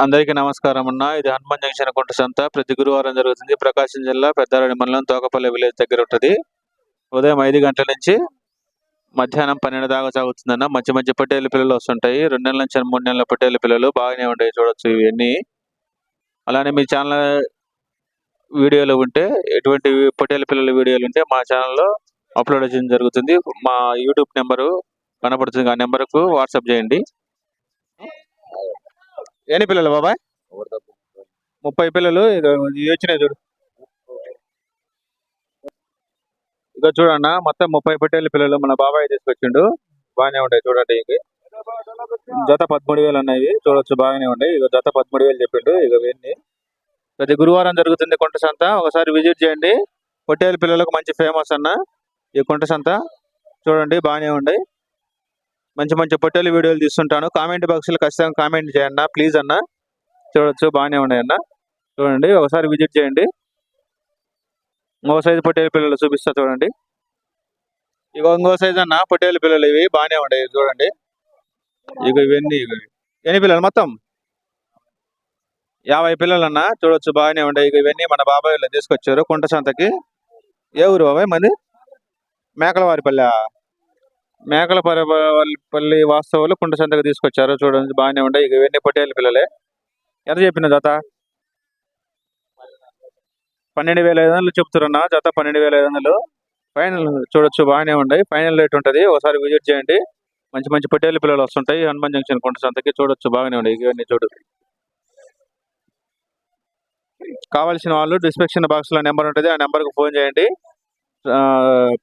అందరికీ నమస్కారం అన్న. ఇది హనుమాన్ జంక్షన్ కుంట సంత. ప్రతి గురువారం జరుగుతుంది. ప్రకాశం జిల్లా పెద్దారెడ్డి మండలం తోకపల్లి విలేజ్ దగ్గర ఉంటుంది. ఉదయం ఐదు గంటల నుంచి మధ్యాహ్నం పన్నెండు దాకా సాగుతుందన్న మంచి మంచి పొట్టేళ్ళ పిల్లలు వస్తుంటాయి. రెండు నెలల నుంచి మూడు నెలల పొట్టేళ్ళ పిల్లలు బాగానే ఉంటాయి. చూడొచ్చు ఇవన్నీ. అలానే మీ ఛానల్ వీడియోలు ఉంటే ఎటువంటి పొట్టేళ్ళ పిల్లల వీడియోలు ఉంటే మా ఛానల్లో అప్లోడ్ చేయడం జరుగుతుంది. మా యూట్యూబ్ నెంబరు కనబడుతుంది ఆ నెంబర్కు వాట్సాప్ చేయండి. ఎన్ని పిల్లలు బాబాయ్? ముప్పై పిల్లలు. వచ్చినాయి చూడు. ఇక చూడన్న మొత్తం ముప్పై పొట్టేళ్ళ పిల్లలు మన బాబాయ్ తీసుకొచ్చిండు. బాగానే ఉంటాయి చూడండి ఇవి. జత పదమూడు వేలు ఉన్నాయి. చూడొచ్చు బాగానే ఉన్నాయి. ఇక జత పదమూడు వేలు చెప్పిండు. ఇక ఇవన్నీ ప్రతి గురువారం జరుగుతుంది కొంట సంత. ఒకసారి విజిట్ చేయండి. పొట్టేళ్ళ పిల్లలకు మంచి ఫేమస్ అన్న ఈ కొంట సంత. చూడండి బాగానే ఉన్నాయి మంచి మంచి పొట్టేలు వీడియోలు తీస్తుంటాను. కామెంట్ బాక్స్లో ఖచ్చితంగా కామెంట్ చేయండి ప్లీజ్ అన్న. చూడొచ్చు బాగానే ఉన్నాయి అన్న. చూడండి ఒకసారి విజిట్ చేయండి. ఇంకో సైజు పొట్టేలు పిల్లలు చూపిస్తా చూడండి. ఇక ఇంకో సైజు అన్న పొట్టేలు పిల్లలు ఇవి బాగానే ఉన్నాయి చూడండి. ఇక ఇవన్నీ ఎన్ని పిల్లలు మొత్తం? యాభై పిల్లలు అన్న. చూడొచ్చు బాగానే ఉన్నాయి. ఇక ఇవన్నీ మన బాబాయ్ తీసుకొచ్చారు కుంట సంతకి. ఏ ఊరు బాబాయ్ మంది మేకలవారిపల్లె మేకల పల్లి వాస్తవాలు కుంట సంతకు తీసుకొచ్చారు. చూడండి బాగానే ఉంటాయి ఇక ఇవన్నీ పొట్టేళ్ళ పిల్లలే. ఎంత చెప్పిన జత? పన్నెండు వేల ఐదు వందలు చెప్తున్నా జత పన్నెండు వేల ఐదు వందలు. ఫైనల్ చూడొచ్చు బాగానే ఉన్నాయి. ఫైనల్ రేట్ ఉంటుంది. ఒకసారి విజిట్ చేయండి. మంచి మంచి పొట్టేళ్ళ పిల్లలు వస్తుంటాయి. హనుమాన్ జంక్షన్ కుంట సంతకి చూడొచ్చు బాగానే ఉన్నాయి. ఇవన్నీ చూడు. కావాల్సిన వాళ్ళు డిస్క్రిప్షన్ బాక్స్లో నెంబర్ ఉంటుంది. ఆ నెంబర్కి ఫోన్ చేయండి. ఆ,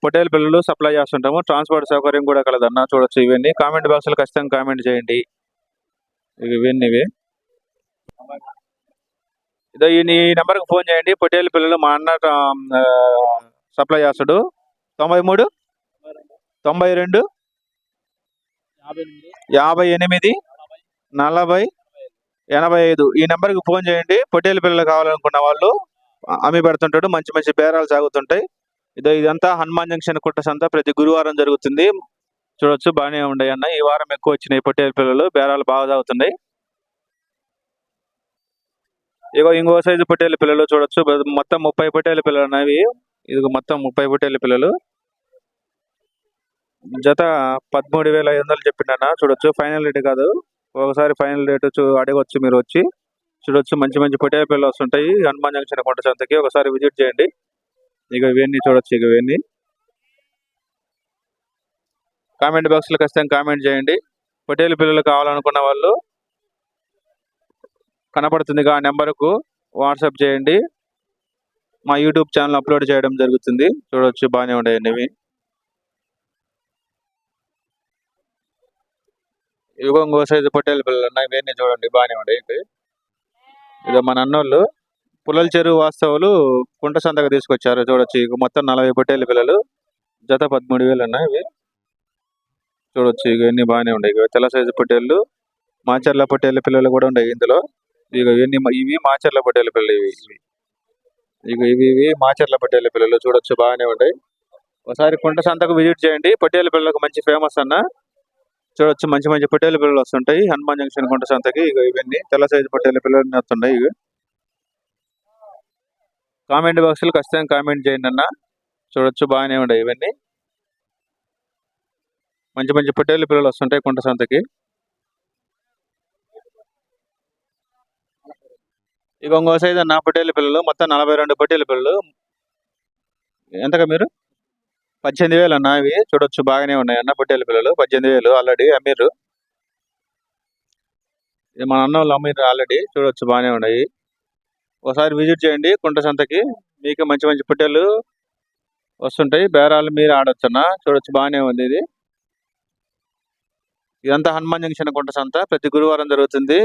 పొట్టేల పిల్లలు సప్లై చేస్తుంటాము. ట్రాన్స్పోర్ట్ సౌకర్యం కూడా కలదన్న చూడొచ్చు ఇవన్నీ. కామెంట్ బాక్స్లో ఖచ్చితంగా కామెంట్ చేయండి. ఇవన్నీ ఇవి. ఇదో ఈ నెంబర్కి ఫోన్ చేయండి. పొట్టేలు పిల్లలు మా అన్న సప్లై చేస్తాడు. తొంభై మూడు? తొంభై రెండు? యాభై ఎనిమిది? నలభై? ఎనభై ఐదు. ఈ నెంబర్కి ఫోన్ చేయండి. పొట్టేలు పిల్లలు కావాలనుకున్న వాళ్ళు అమ్మి పెడుతుంటాడు. మంచి మంచి బేరాలు సాగుతుంటాయి. ఇదో ఇదంతా హనుమాన్ జంక్షన్ కుట్ట అంతా ప్రతి గురువారం జరుగుతుంది. చూడొచ్చు బాగానే ఉండయి అన్న. ఈ వారం ఎక్కువ వచ్చినాయి పొట్టేల పిల్లలు బేరాలు బాగా తాగుతున్నాయి. ఇగో ఇంకో సైజు పొట్టేల పిల్లలు చూడొచ్చు. మొత్తం ముప్పై పొట్టేల పిల్లలు ఉన్నాయి ఇది మొత్తం ముప్పై పొట్టేల పిల్లలు. జత పదమూడు వేల ఐదు వందలు చెప్పిండన్న. చూడొచ్చు ఫైనల్ రేట్ కాదు. ఒకసారి ఫైనల్ రేట్ చూ అడగవచ్చు మీరు వచ్చి. చూడొచ్చు మంచి మంచి పొట్టేల పిల్లలు వస్తుంటాయి. హనుమాన్ జంక్షన్ కొండ సంతకి. ఒకసారి విజిట్ చేయండి. ఇక ఇవన్నీ చూడొచ్చు ఇక ఇవన్నీ. కామెంట్ బాక్స్లో ఖచ్చితంగా కామెంట్ చేయండి. పొట్టేలు పిల్లలు కావాలనుకున్న వాళ్ళు కనపడుతుంది ఆ నెంబర్కు వాట్సాప్ చేయండి. మా యూట్యూబ్ ఛానల్ అప్లోడ్ చేయడం జరుగుతుంది. చూడొచ్చు బాగానే ఉంటాయండి ఇవి. ఇదిగో ఇంకో సైజు పొట్టేలు పిల్లలు ఉన్నాయి. ఇవన్నీ చూడండి బాగానే ఉండేవి ఇవి. ఇదో మన అన్నోళ్ళు పుల్లల చెరువు వాస్తవులు కుంట సంతకు తీసుకొచ్చారు. చూడొచ్చు ఇక మొత్తం నలభై పొట్టేలు పిల్లలు. జత పదమూడు వేలు ఉన్నాయి ఇవి. చూడొచ్చు ఇవన్నీ బాగానే ఉన్నాయి. ఇక తెల్ల సైజు పొట్టేళ్ళు మాచర్ల పొట్టేళ్ళ పిల్లలు కూడా ఉన్నాయి ఇందులో. ఇక ఇవన్నీ ఇవి మాచర్ల పొట్టేళ్ళ పిల్లలు ఇవి. ఇవి. ఇక ఇవి ఇవి మాచర్ల పొట్టేళ్ళ పిల్లలు. చూడొచ్చు బాగానే ఉంటాయి ఒకసారి కుంట సంతకు విజిట్ చేయండి. పొట్టేళ్ళ పిల్లలకు మంచి ఫేమస్ అన్న. చూడొచ్చు మంచి మంచి పొట్టేళ్ళ పిల్లలు వస్తుంటాయి. హనుమాన్ జంక్షన్ కుంట సంతకి ఇక ఇవన్నీ తెల్ల సైజు పొట్టేళ్ళ పిల్లలు వస్తున్నాయి ఇవి. కామెంట్ బాక్స్లో ఖచ్చితంగా కామెంట్ చేయండి అన్న. చూడొచ్చు బాగానే ఉన్నాయి ఇవన్నీ. మంచి మంచి పొట్టేళ్ళ పిల్లలు వస్తుంటాయి కుంట సంతకి. ఇక ఇంకో సైజ్ అన్న పొట్టేళ్ళ పిల్లలు. మొత్తం నలభై రెండు పొట్టేళ్ళ పిల్లలు. ఎంతగా మీరు? పద్దెనిమిది వేలు అన్న ఇవి. చూడొచ్చు బాగానే ఉన్నాయి అన్న పొట్టేళ్ళ పిల్లలు. పద్దెనిమిది వేలు ఆల్రెడీ అమ్మీరు ఇది మన అన్న వాళ్ళు అమ్మీరు ఆల్రెడీ చూడొచ్చు బాగానే ఉన్నాయి. ఒకసారి విజిట్ చేయండి కుంట సంతకి. మీకు మంచి మంచి పొట్టేళ్ళు వస్తుంటాయి. బేరాలు మీరు ఆడొచ్చు చూడొచ్చు బాగానే ఉంది ఇది. ఇదంతా హనుమాన్ జంక్షన్ కుంట సంత. ప్రతి గురువారం జరుగుతుంది.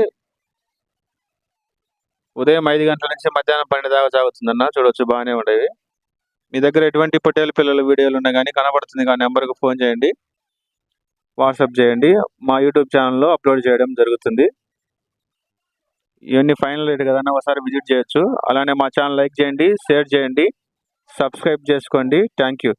ఉదయం ఐదు గంటల నుంచి మధ్యాహ్నం పన్నెండు దాకా సాగుతుందన్న. చూడొచ్చు బాగానే ఉండేవి మీ దగ్గర ఎటువంటి పొట్టేలు పిల్లల వీడియోలు ఉన్నా కానీ కనబడుతుంది కానీ నెంబర్కి ఫోన్ చేయండి. వాట్సాప్ చేయండి. మా యూట్యూబ్ ఛానల్లో అప్లోడ్ చేయడం జరుగుతుంది. ఇవన్నీ ఫైనల్ రేట్ కదన్నా ఒకసారి విజిట్ చేయొచ్చు. అలానే మా ఛానల్ లైక్ చేయండి షేర్ చేయండి సబ్స్క్రైబ్ చేసుకోండి. Thank you.